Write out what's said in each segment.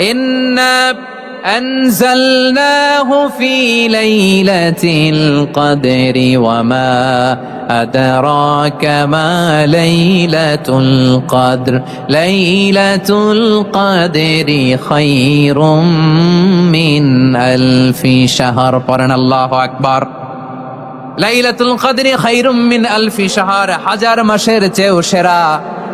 إنا أنزلناه في ليلة القدر وما أدراك ما ليلة القدر ليلة القدر خير من ألف شهر قرن الله أكبر লাইলাতুল কদরি খাইরুম মিন আলফি শাহর হাজার মাসের চেয়েও সেরা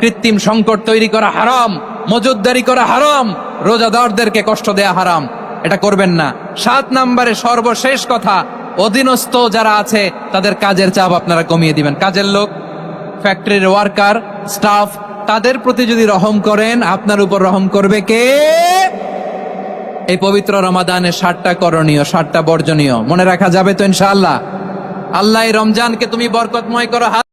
কৃত্রিম সংকট তৈরি করা হারাম মজুদদারি করা হারাম, রোজাদারদেরকে কষ্ট দেয়া হারাম। এটা করবেন না। সাত নাম্বারে সর্বশেষ কথা, অধীনস্থ যারা আছে, তাদের কাজের চাপ আপনারা কমিয়ে দিবেন। কাজের লোক, ফ্যাক্টরির ওয়ার্কার, স্টাফ, তাদের প্রতি যদি রহম করেন, আপনার উপর রহম করবে কে? এই পবিত্র রমাদানে ষাটটা করণীয় ষাটটা বর্জনীয়। মনে রাখা যাবে তো ইনশাআল্লাহ। আল্লাহ রমজানকে তুমি বরকতময় করো